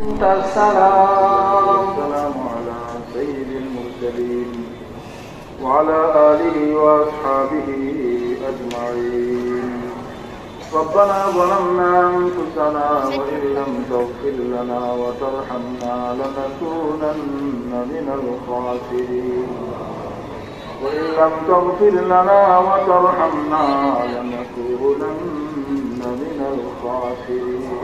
السلام السلام على سيد المرسلين وعلى آله وأصحابه أجمعين. ربنا ظلمنا أنفسنا وإن لم تغفر لنا وترحمنا لنكونن من الخاسرين. وإن لم تغفر لنا وترحمنا لنكونن من الخاسرين.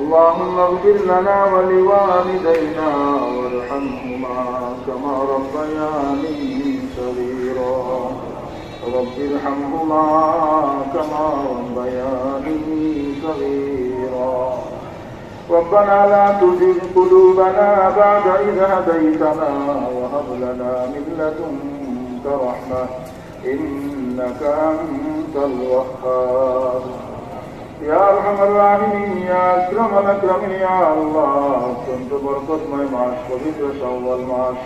اللهم اغفر لنا ولوالدينا وارحمهما كما ربياني صغيرا. رب ارحمهما كما ربياني صغيرا. ربنا لا تزغ قلوبنا بعد إذ هديتنا وهب لنا من لدنك رحمة إنك أنت الوهاب. يا أرحم الراحمين. রমাদান রামিনী আল্লাহ, অত্যন্ত বরকতময় মাস, পবিত্র সওয়াল মাস।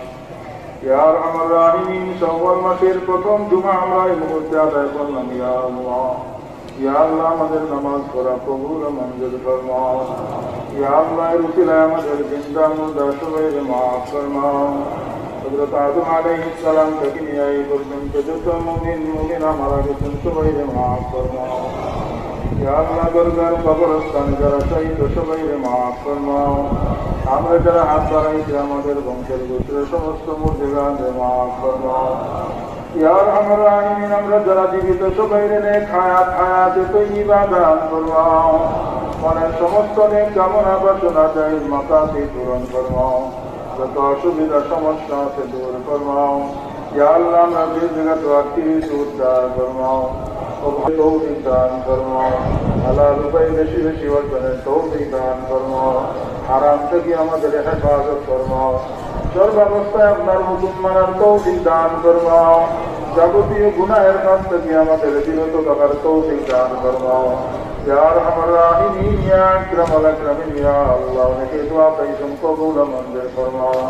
ইয়ার আমার রাহিনী সওয়াল মাসের প্রথম জুমা আমরা এই মুহূর্তে আদায় করলাম, ইয়া আল্লাহ। ইয়া আল্লাহ আমাদের নামাজ পড়া কবুল মঞ্জুর ফরমা ইয়া আল্লাহ রুসিলায় আমাদের জিন্দা মুর্দা সবাই মাফ আদম আলাইহিস সালাম থেকে নিয়ে এই পর্যন্ত যত মুমিন, মুমিনা মারা গেছেন সবাই মাফ ফরমা আমরা যারা হাত বাড়াইছি, আমাদের বংশের গোত্রের সমস্ত মুর্দিগানদের মাফ ফরমাও ইয়ার আমার আইন আমরা যারা জীবিত সবাই রে খায়াত হায়াতে তৈবা দান ফরমাও মনের সমস্ত নেক কামনা বাসনা চাই মাকাতে পূরণ ফরমাও যত অসুবিধা, সমস্যা আছে দূর ফরমাও ইয়া আল্লাহ, আমরা যে জায়গা তো আত্মীয় উদ্ধার ফরমাও তৌফিক দান ফরমাও হালাল উপায় বেশি বেশি অর্জনের তৌফিক দান ফরমাও আরাম থেকে আমাদের হেফাজত ফরমাও সর্বাবস্থায় আপনার হুকুম মানার তৌফিক দান ফরমাও যাবতীয় গুনাহের কাছ থেকে আমাদের বিরত থাকার তৌফিক দান ফরমাও यार हमारा राहिमीन या अकरम अल अकरमीन या अल्लाह उनके दुआ पैसम कबूल मंजूर फरमाओ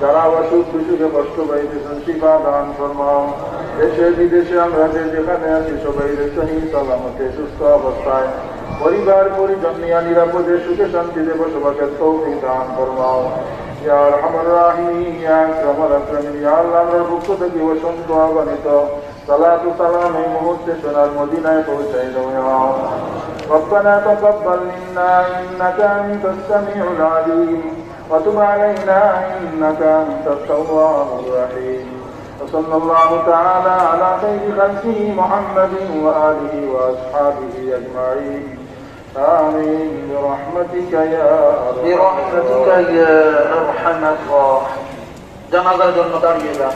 যারা অসুখ বিসুখে কষ্ট পাইতেছেন শিফা দান ফরমাও দেশে বিদেশে আমরা যে যেখানে আছি সবাই সহি সালামতে সুস্থ অবস্থায় পরিবার পরিজন নিয়ে নিরাপদে সুখে শান্তিতে বসবাসের তৌফিক দান ফরমাও ইয়ার আমার রাহিনী ইয়া আকরামাল আকরামিন ইয়া আল্লাহ আমরা পক্ষ থেকে অসংখ্য অগণিত সালাতু সালাম এই মুহূর্তে সোনার মদিনায় পৌঁছাই দাও ربنا تقبل منا انك انت السميع العليم وتب علينا إنك أنت التواب الرحيم. وصلى الله تعالى على خير خلقه محمد وآله وأصحابه أجمعين. آمين. برحمتك يا برحمتك يا أرحم الراحمين. جنازة المترجمة